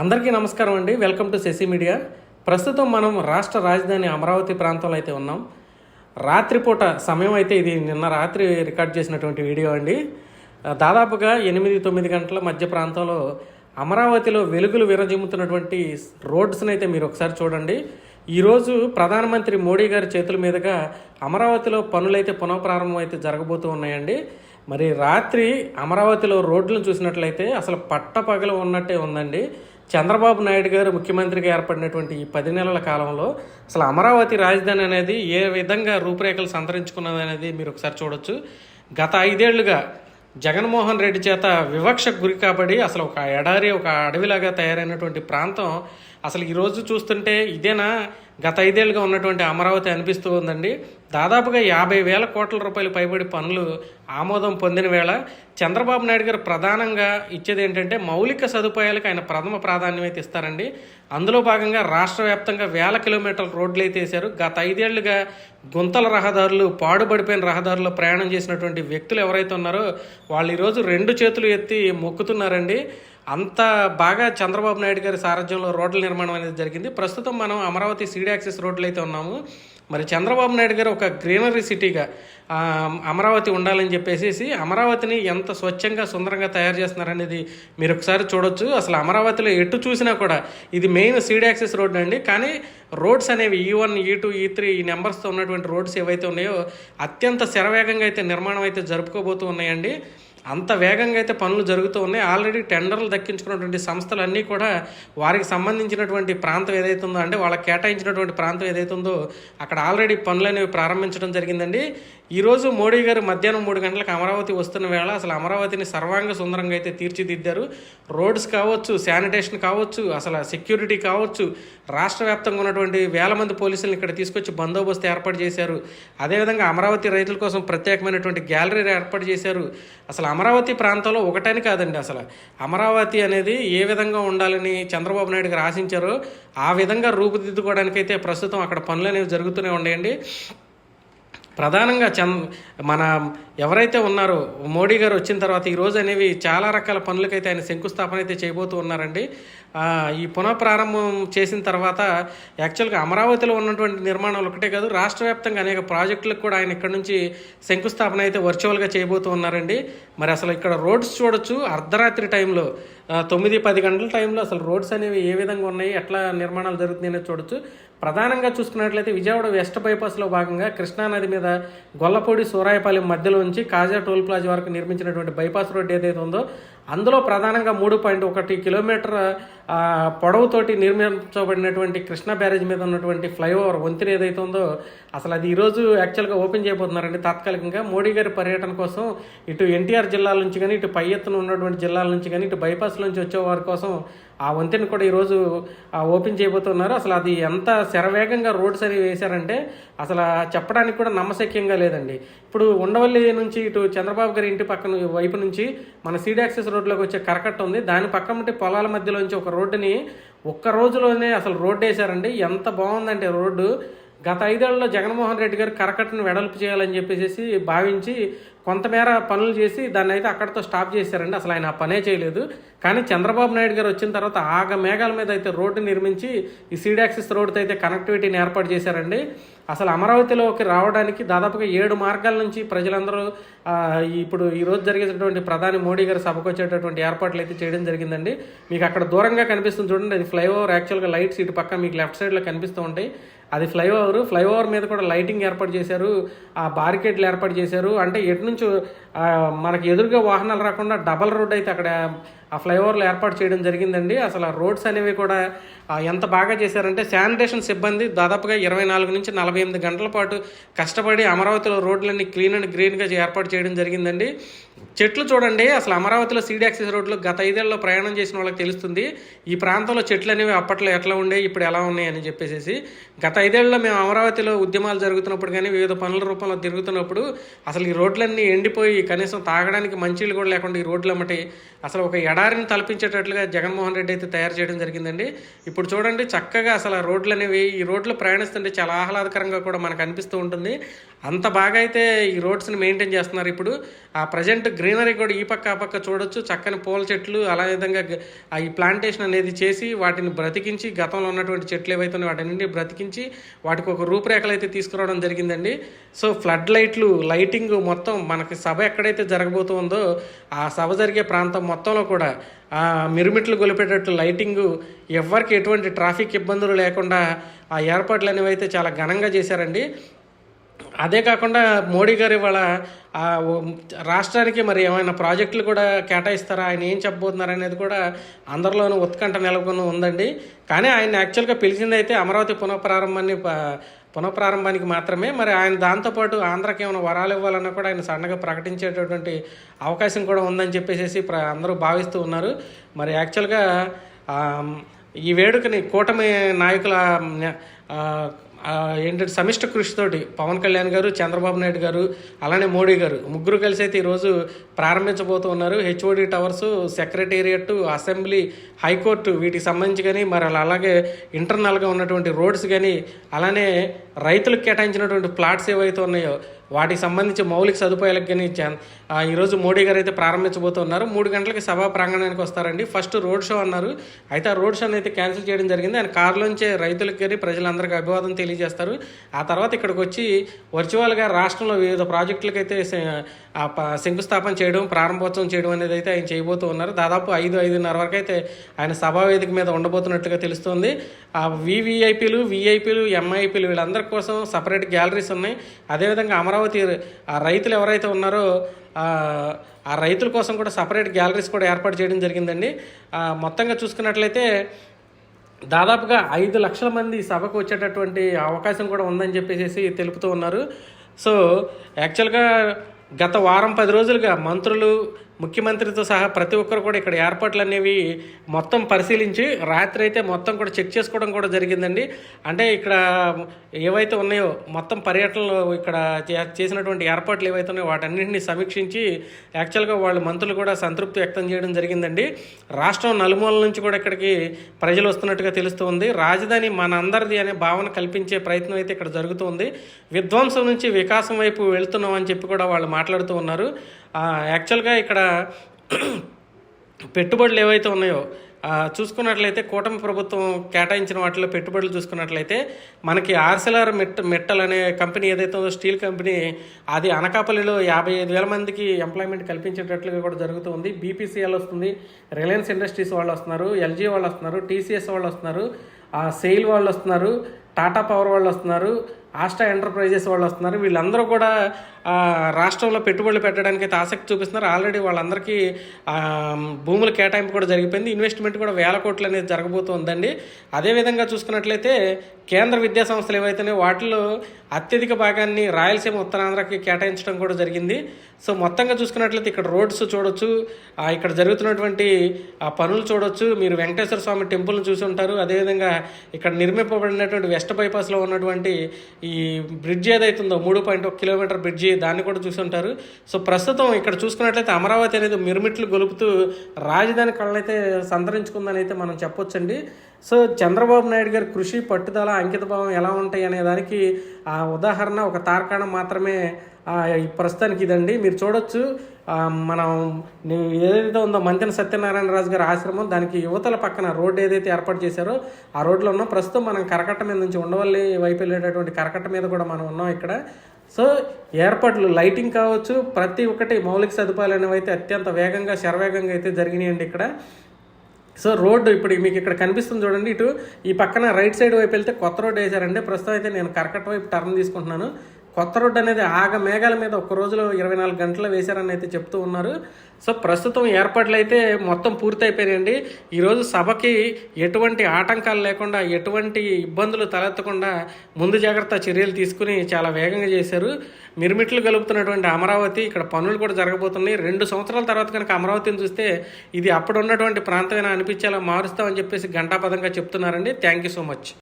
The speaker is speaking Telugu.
అందరికీ నమస్కారం అండి. Welcome to Sasi Media. ప్రస్తుతం మనం రాష్ట్ర రాజధాని అమరావతి ప్రాంతంలో అయితే ఉన్నాం. రాత్రిపూట సమయం అయితే ఇది నిన్న రాత్రి రికార్డ్ చేసినటువంటి వీడియో అండి. దాదాపుగా ఎనిమిది తొమ్మిది గంటల మధ్య ప్రాంతంలో అమరావతిలో వెలుగులు విరజిమ్ముతున్నటువంటి రోడ్స్ని అయితే మీరు ఒకసారి చూడండి. ఈరోజు ప్రధానమంత్రి మోడీ గారి చేతుల మీదుగా అమరావతిలో పనులైతే పునఃప్రారంభం అయితే జరగబోతూ ఉన్నాయండి. మరి రాత్రి అమరావతిలో రోడ్లను చూసినట్లయితే అసలు పట్టపగలు ఉన్నట్టే ఉందండి. చంద్రబాబు నాయుడు గారు ముఖ్యమంత్రిగా ఏర్పడినటువంటి ఈ పది నెలల కాలంలో అసలు అమరావతి రాజధాని అనేది ఏ విధంగా రూపురేఖలు సంతరించుకున్నది అనేది మీరు ఒకసారి చూడొచ్చు. గత ఐదేళ్ళుగా జగన్మోహన్ రెడ్డి చేత వివక్షకు గురి కాబడి అసలు ఒక ఎడారి ఒక అడవిలాగా తయారైనటువంటి ప్రాంతం అసలు ఈరోజు చూస్తుంటే ఇదేనా? గత ఐదేళ్ళుగా ఉన్నటువంటి అమరావతి అనిపిస్తూ ఉందండి. దాదాపుగా యాభై వేల కోట్ల రూపాయలు పైబడి పనులు ఆమోదం పొందిన వేళ చంద్రబాబు నాయుడు గారు ప్రధానంగా ఇచ్చేది ఏంటంటే మౌలిక సదుపాయాలకు ఆయన ప్రథమ ప్రాధాన్యం అయితే ఇస్తారండి అందులో భాగంగా రాష్ట్ర వ్యాప్తంగా వేల కిలోమీటర్ల రోడ్లు అయితే వేశారు. గత ఐదేళ్ళుగా గుంతల రహదారులు పాడుబడిపోయిన రహదారుల్లో ప్రయాణం చేసినటువంటి వ్యక్తులు ఎవరైతే ఉన్నారో వాళ్ళు ఈరోజు రెండు చేతులు ఎత్తి మొక్కుతున్నారండి. అంత బాగా చంద్రబాబు నాయుడు గారి సారథ్యంలో రోడ్ల నిర్మాణం అనేది జరిగింది. ప్రస్తుతం మనం అమరావతి సీడియాక్సెస్ రోడ్లు అయితే ఉన్నాము. మరి చంద్రబాబు నాయుడు గారు ఒక గ్రీనరీ సిటీగా అమరావతి ఉండాలని చెప్పేసి అమరావతిని ఎంత స్వచ్ఛంగా సుందరంగా తయారు చేస్తున్నారనేది మీరు ఒకసారి చూడొచ్చు. అసలు అమరావతిలో ఎటు చూసినా కూడా ఇది మెయిన్ సీడ్ యాక్సెస్ రోడ్ అండి. కానీ రోడ్స్ అనేవి ఈ వన్ ఈ టూ ఈ త్రీ ఈ నెంబర్స్తో ఉన్నటువంటి రోడ్స్ ఏవైతే ఉన్నాయో అత్యంత శరవేగంగా అయితే నిర్మాణం అయితే జరుపుకోబోతూ ఉన్నాయండి. అంత వేగంగా అయితే పనులు జరుగుతూ ఉన్నాయి. ఆల్రెడీ టెండర్లు దక్కించుకున్నటువంటి సంస్థలన్నీ కూడా వారికి సంబంధించినటువంటి ప్రాంతం ఏదైతే ఉందో అంటే వాళ్ళకి కేటాయించినటువంటి ప్రాంతం ఏదైతే ఉందో అక్కడ ఆల్రెడీ పనులు అనేవి ప్రారంభించడం జరిగిందండి. ఈరోజు మోడీ గారు మధ్యాహ్నం మూడు గంటలకు అమరావతి వస్తున్న వేళ అసలు అమరావతిని సర్వాంగ సుందరంగా అయితే తీర్చిదిద్దారు. రోడ్స్ కావచ్చు శానిటేషన్ కావచ్చు అసలు సెక్యూరిటీ కావచ్చు రాష్ట్ర వ్యాప్తంగా ఉన్నటువంటి వేల మంది పోలీసులను ఇక్కడ తీసుకొచ్చి బందోబస్తు ఏర్పాటు చేశారు. అదేవిధంగా అమరావతి రైతుల కోసం ప్రత్యేకమైనటువంటి గ్యాలరీ ఏర్పాటు చేశారు. అసలు అమరావతి ప్రాంతంలో ఒకటని కాదండి అసలు. అమరావతి అనేది ఏ విధంగా ఉండాలని చంద్రబాబు నాయుడు గారు ఆశించారో ఆ విధంగా రూపుదిద్దుకోవడానికైతే ప్రస్తుతం అక్కడ పనులు అనేవి జరుగుతూనే ఉన్నాయండి. ప్రధానంగా చంద్ మన ఎవరైతే ఉన్నారో మోడీ గారు వచ్చిన తర్వాత ఈరోజు అనేవి చాలా రకాల పనులకైతే ఆయన శంకుస్థాపన అయితే చేయబోతూ ఉన్నారండి. ఈ పునఃప్రారంభం చేసిన తర్వాత యాక్చువల్గా అమరావతిలో ఉన్నటువంటి నిర్మాణాలు ఒకటే కాదు రాష్ట్ర వ్యాప్తంగా అనేక ప్రాజెక్టులకు కూడా ఆయన ఇక్కడ నుంచి శంకుస్థాపన అయితే వర్చువల్గా చేయబోతూ ఉన్నారండి. మరి అసలు ఇక్కడ రోడ్స్ చూడొచ్చు అర్ధరాత్రి టైంలో తొమ్మిది పది గంటల టైంలో అసలు రోడ్స్ అనేవి ఏ విధంగా ఉన్నాయి ఎట్లా నిర్మాణాలు జరుగుతున్నాయి చూడొచ్చు. ప్రధానంగా చూసుకున్నట్లయితే విజయవాడ వెస్ట్ బైపాస్లో భాగంగా కృష్ణానది మీద గొల్లపూడి సూరాయపాలెం మధ్యలో నుంచి కాజా టోల్ ప్లాజా వరకు నిర్మించినటువంటి బైపాస్ రోడ్ ఏదైతే ఉందో అందులో ప్రధానంగా మూడు పాయింట్ ఒకటి కిలోమీటర్ పొడవుతోటి నిర్మించబడినటువంటి కృష్ణా బ్యారేజ్ మీద ఉన్నటువంటి ఫ్లైఓవర్ వంతెన ఏదైతే ఉందో అసలు అది ఈరోజు యాక్చువల్గా ఓపెన్ చేయబోతున్నారండి. తాత్కాలికంగా మోడీ గారి పర్యటన కోసం ఇటు ఎన్టీఆర్ జిల్లాల నుంచి కానీ ఇటు పై ఎత్తున ఉన్నటువంటి జిల్లాల నుంచి కానీ ఇటు బైపాస్ నుంచి వచ్చే వారి కోసం ఆ వంతెన కూడా ఈరోజు ఓపెన్ చేయబోతున్నారు. అసలు అది ఎంత శరవేగంగా రోడ్స్ అనేవి వేశారంటే అసలు చెప్పడానికి కూడా నమ్మశక్యంగా లేదండి. ఇప్పుడు ఉండవల్లి నుంచి ఇటు చంద్రబాబు గారి ఇంటి పక్కన వైపు నుంచి మన సీడ్ యాక్సెస్ రోడ్లోకి వచ్చే కరకట్ట ఉంది. దాని పక్కన ఉంటే పొలాల మధ్యలోంచి ఒక రోడ్డుని ఒక్క రోజులోనే అసలు రోడ్డు వేశారండి ఎంత బాగుందంటే రోడ్డు. గత ఐదేళ్ళలో జగన్మోహన్ రెడ్డి గారు కరకట్టను వెడల్పు చేయాలని చెప్పేసి భావించి కొంతమేర పనులు చేసి దాన్ని అయితే అక్కడితో స్టాప్ చేశారండి. అసలు ఆయన ఆ పనే చేయలేదు. కానీ చంద్రబాబు నాయుడు గారు వచ్చిన తర్వాత ఆగ మేఘాల మీద అయితే రోడ్డు నిర్మించి ఈ సీడాక్సిస్ రోడ్తో అయితే కనెక్టివిటీని ఏర్పాటు చేశారండి. అసలు అమరావతిలోకి రావడానికి దాదాపుగా ఏడు మార్గాల నుంచి ప్రజలందరూ ఇప్పుడు ఈరోజు జరిగేటటువంటి ప్రధాని మోడీ గారు సభకు వచ్చేటటువంటి ఏర్పాట్లు అయితే చేయడం జరిగిందండి. మీకు అక్కడ దూరంగా కనిపిస్తుంది చూడండి. అది ఫ్లైఓవర్ యాక్చువల్గా లైట్స్ ఇటు పక్క మీకు లెఫ్ట్ సైడ్లో కనిపిస్తూ ఉంటాయి. అది ఫ్లైఓవర్. ఫ్లైఓవర్ మీద కూడా లైటింగ్ ఏర్పాటు చేశారు. ఆ బారికేడ్లు ఏర్పాటు చేశారు. అంటే ఎటు నుంచి మనకి ఎదురుగా వాహనాలు రాకుండా డబల్ రోడ్ అయితే అక్కడ ఆ ఫ్లైఓవర్లు ఏర్పాటు చేయడం జరిగిందండి. అసలు ఆ రోడ్స్ అనేవి కూడా ఎంత బాగా చేశారంటే శానిటేషన్ సిబ్బంది దాదాపుగా ఇరవై నాలుగు నుంచి నలభై ఎనిమిది గంటల పాటు కష్టపడి అమరావతిలో రోడ్లన్నీ క్లీన్ అండ్ గ్రీన్గా ఏర్పాటు చేయడం జరిగిందండి. చెట్లు చూడండి అసలు అమరావతిలో సీడీ యాక్సెస్ రోడ్లు గత ఐదేళ్ళలో ప్రయాణం చేసిన వాళ్ళకి తెలుస్తుంది. ఈ ప్రాంతంలో చెట్లు అనేవి అప్పట్లో ఎట్లా ఉండే ఇప్పుడు ఎలా ఉన్నాయని చెప్పేసి గత ఐదేళ్ళలో మేము అమరావతిలో ఉద్యమాలు జరుగుతున్నప్పుడు కానీ వివిధ పనుల రూపంలో తిరుగుతున్నప్పుడు అసలు ఈ రోడ్లన్నీ ఎండిపోయి కనీసం తాగడానికి మంచిలు కూడా లేకుండా ఈ రోడ్లు అమ్మటి అసలు ఒక ఎడారిని తలపించేటట్లుగా జగన్మోహన్ రెడ్డి అయితే తయారు చేయడం జరిగిందండి. ఇప్పుడు చూడండి చక్కగా అసలు ఆ రోడ్లు అనేవి ఈ రోడ్లు ప్రయాణిస్తుంటే చాలా ఆహ్లాదకరంగా కూడా మనకు అనిపిస్తూ ఉంటుంది. అంత బాగా అయితే ఈ రోడ్స్ని మెయింటైన్ చేస్తున్నారు. ఇప్పుడు ఆ ప్రజెంట్ గ్రీనరీ కూడా ఈ పక్క ఆ పక్క చూడొచ్చు. చక్కని పూల చెట్లు అలా విధంగా ఈ ప్లాంటేషన్ అనేది చేసి వాటిని బ్రతికించి గతంలో ఉన్నటువంటి చెట్లు ఏవైతే ఉన్నాయో వాటిని బ్రతికించి వాటికి ఒక రూపురేఖలు అయితే తీసుకురావడం జరిగిందండి. సో ఫ్లడ్ లైట్లు లైటింగ్ మొత్తం మనకి సభ ఎక్కడైతే జరగబోతుందో ఆ సభ జరిగే ప్రాంతం మొత్తంలో కూడా ఆ మిరుమిట్లు గొలిపేటట్టు లైటింగ్ ఎవరికి ఎటువంటి ట్రాఫిక్ ఇబ్బందులు లేకుండా ఆ ఏర్పాట్లు అనేవి అయితే చాలా ఘనంగా చేశారండి. అదే కాకుండా మోడీ గారు ఇవాళ రాష్ట్రానికి మరి ఏమైనా ప్రాజెక్టులు కూడా కేటాయిస్తారా? ఆయన ఏం చెప్పబోతున్నారు అనేది కూడా అందరిలోనూ ఉత్కంఠ నెలకొని ఉందండి. కానీ ఆయన యాక్చువల్గా పిలిచింది అయితే అమరావతి పునఃప్రారంభాన్ని పునఃప్రారంభానికి మాత్రమే. మరి ఆయన దాంతోపాటు ఆంధ్రాకి ఏమైనా వరాలు ఇవ్వాలన్నా కూడా ఆయన సన్నగా ప్రకటించేటటువంటి అవకాశం కూడా ఉందని చెప్పేసి ప్ర అందరూ భావిస్తూ ఉన్నారు. మరి యాక్చువల్గా ఈ వేడుకని కూటమి నాయకుల ఏంటంటే సమిష్ట కృషితోటి పవన్ కళ్యాణ్ గారు చంద్రబాబు నాయుడు గారు అలానే మోడీ గారు ముగ్గురు కలిసి అయితే ఈరోజు ప్రారంభించబోతూ ఉన్నారు. HOD towers secretariat assembly high court వీటికి సంబంధించి కానీ మరి అలా అలాగే ఇంటర్నల్గా ఉన్నటువంటి రోడ్స్ కానీ అలానే రైతులకు కేటాయించినటువంటి ప్లాట్స్ ఏవైతే ఉన్నాయో వాటికి సంబంధించి మౌలిక సదుపాయాలకు కానీ చ- ఆ, ఈరోజు మోడీ గారు అయితే ప్రారంభించబోతున్నారు. మూడు గంటలకి సభా ప్రాంగణానికి వస్తారండి. ఫస్ట్ రోడ్ షో అన్నారు. అయితే ఆ రోడ్ షోని అయితే క్యాన్సిల్ చేయడం జరిగింది. ఆయన కారులోంచే రైతులకు కానీ ప్రజలందరికీ అభివాదం తెలియజేస్తారు. ఆ తర్వాత ఇక్కడికి వచ్చి వర్చువల్గా రాష్ట్రంలో వివిధ ప్రాజెక్టులకు అయితే శంకుస్థాపన చేయడం ప్రారంభోత్సవం చేయడం అనేది అయితే ఆయన చేయబోతూ ఉన్నారు. దాదాపు ఐదు ఐదున్నర వరకు అయితే ఆయన సభా వేదిక మీద ఉండబోతున్నట్లుగా తెలుస్తుంది. ఆ వివిఐపీలు విఐపీలు ఎంఐపీలు వీళ్ళందరి కోసం సపరేట్ గ్యాలరీస్ ఉన్నాయి. అదేవిధంగా అమరావతి ఆ రైతులు ఎవరైతే ఉన్నారో ఆ, రైతుల కోసం కూడా సపరేట్ గ్యాలరీస్ కూడా ఏర్పాటు చేయడం జరిగిందండి. మొత్తంగా చూసుకున్నట్లయితే దాదాపుగా ఐదు లక్షల మంది సభకు వచ్చేటటువంటి అవకాశం కూడా ఉందని చెప్పేసి తెలుపుతూ ఉన్నారు. సో యాక్చువల్గా గత వారం పది రోజులుగా మంత్రులు ముఖ్యమంత్రితో సహా ప్రతి ఒక్కరు కూడా ఇక్కడ ఏర్పాట్లు అనేవి మొత్తం పరిశీలించి రాత్రి అయితే మొత్తం కూడా చెక్ చేసుకోవడం కూడా జరిగిందండి. అంటే ఇక్కడ ఏవైతే ఉన్నాయో మొత్తం పర్యటనలో ఇక్కడ చేసినటువంటి ఏర్పాట్లు ఏవైతే ఉన్నాయో వాటన్నింటినీ సమీక్షించి యాక్చువల్గా వాళ్ళు మంత్రులు కూడా సంతృప్తి వ్యక్తం చేయడం జరిగిందండి. రాష్ట్రం నలుమూలల నుంచి కూడా ఇక్కడికి ప్రజలు వస్తున్నట్టుగా తెలుస్తుంది రాజధాని మనందరిది అనే భావన కల్పించే ప్రయత్నం అయితే ఇక్కడ జరుగుతుంది విధ్వంసం నుంచి వికాసం వైపు వెళ్తున్నాం అని చెప్పి కూడా వాళ్ళు మాట్లాడుతూ ఉన్నారు. యాక్చువల్గా ఇక్కడ పెట్టుబడులు ఏవైతే ఉన్నాయో చూసుకున్నట్లయితే కూటమి ప్రభుత్వం కేటాయించిన వాటిలో పెట్టుబడులు చూసుకున్నట్లయితే మనకి ఆర్సెలర్ మెట్ మెట్టల్ అనే కంపెనీ ఏదైతే ఉందో స్టీల్ కంపెనీ అది అనకాపల్లిలో యాభై ఐదు వేల మందికి ఎంప్లాయ్మెంట్ కల్పించేటట్లుగా కూడా జరుగుతుంది బీపీసీఎల్ వస్తుంది. రిలయన్స్ ఇండస్ట్రీస్ వాళ్ళు వస్తున్నారు. ఎల్జీ వాళ్ళు వస్తున్నారు. టీసీఎస్ వాళ్ళు వస్తున్నారు. సెయిల్ వాళ్ళు వస్తున్నారు టాటా పవర్ వాళ్ళు వస్తున్నారు ఆస్టా ఎంటర్ప్రైజెస్ వాళ్ళు వస్తున్నారు. వీళ్ళందరూ కూడా రాష్ట్రంలో పెట్టుబడులు పెట్టడానికి అయితే ఆసక్తి చూపిస్తున్నారు. ఆల్రెడీ వాళ్ళందరికీ భూముల కేటాయింపు కూడా జరిగిపోయింది. ఇన్వెస్ట్మెంట్ కూడా వేల కోట్లు అనేది జరగబోతుందండి అదేవిధంగా చూసుకున్నట్లయితే కేంద్ర విద్యా సంస్థలు ఏవైతున్నాయో వాటిలో అత్యధిక భాగాన్ని రాయలసీమ ఉత్తరాంధ్రకి కేటాయించడం కూడా జరిగింది. సో మొత్తంగా చూసుకున్నట్లయితే ఇక్కడ రోడ్స్ చూడొచ్చు ఇక్కడ జరుగుతున్నటువంటి ఆ పనులు చూడొచ్చు. మీరు వెంకటేశ్వర స్వామి టెంపుల్ని చూసి ఉంటారు. అదేవిధంగా ఇక్కడ నిర్మింపబడినటువంటి వెస్ట్ బైపాస్లో ఉన్నటువంటి ఈ బ్రిడ్జ్ ఏదైతుందో మూడు పాయింట్ ఒక కిలోమీటర్ బ్రిడ్జి దాన్ని కూడా చూసి ఉంటారు. సో ప్రస్తుతం ఇక్కడ చూసుకున్నట్లయితే అమరావతి అనేది మిరుమిట్లు గొలుపుతూ రాజధాని కళ్ళనైతే సంతరించుకుందని అయితే మనం చెప్పొచ్చండి. సో చంద్రబాబు నాయుడు గారి కృషి పట్టుదల అంకితభావం ఎలా ఉంటాయి అనే దానికి ఆ ఉదాహరణ ఒక తార్కాణం మాత్రమే ప్రస్తుతానికి ఇదండి. మీరు చూడొచ్చు మనం ఏదైతే ఉందో మంతెన సత్యనారాయణ రాజు గారి ఆశ్రమం దానికి యువతల పక్కన రోడ్డు ఏదైతే ఏర్పాటు చేశారో ఆ రోడ్లో ఉన్నాం. ప్రస్తుతం మనం కరకట్ట మీద నుంచి ఉండవల్లి వైపు వెళ్ళేటటువంటి కరకట్ట మీద కూడా మనం ఉన్నాం ఇక్కడ. సో ఏర్పాట్లు లైటింగ్ కావచ్చు ప్రతి ఒక్కటి మౌలిక సదుపాయాలు అనేవి అయితే అత్యంత వేగంగా శరవేగంగా అయితే జరిగినాయండి ఇక్కడ. సో రోడ్డు ఇప్పుడు మీకు ఇక్కడ కనిపిస్తుంది చూడండి ఇటు ఈ పక్కన రైట్ సైడ్ వైపు వెళ్తే కొత్త రోడ్డు వేశారండి. ప్రస్తుతం అయితే నేను కరకట్ట వైపు టర్న్ తీసుకుంటున్నాను. కొత్త రోడ్డు అనేది ఆగ మేఘాల మీద ఒక్క రోజులో ఇరవై నాలుగు గంటలు వేశారని అయితే చెప్తూ ఉన్నారు. సో ప్రస్తుతం ఏర్పాట్లు అయితే మొత్తం పూర్తయిపోయాయండి ఈరోజు సభకి ఎటువంటి ఆటంకాలు లేకుండా ఎటువంటి ఇబ్బందులు తలెత్తకుండా ముందు జాగ్రత్త చర్యలు తీసుకుని చాలా వేగంగా చేశారు. మిరుమిట్లు గలుపుతున్నటువంటి అమరావతి ఇక్కడ పనులు కూడా జరగబోతున్నాయి. రెండు సంవత్సరాల తర్వాత కనుక అమరావతిని చూస్తే ఇది అప్పుడు ఉన్నటువంటి ప్రాంతమైనా అనిపించేలా మారుస్తామని చెప్పేసి ఘంటాపదంగా చెప్తున్నారండి. Thank you so much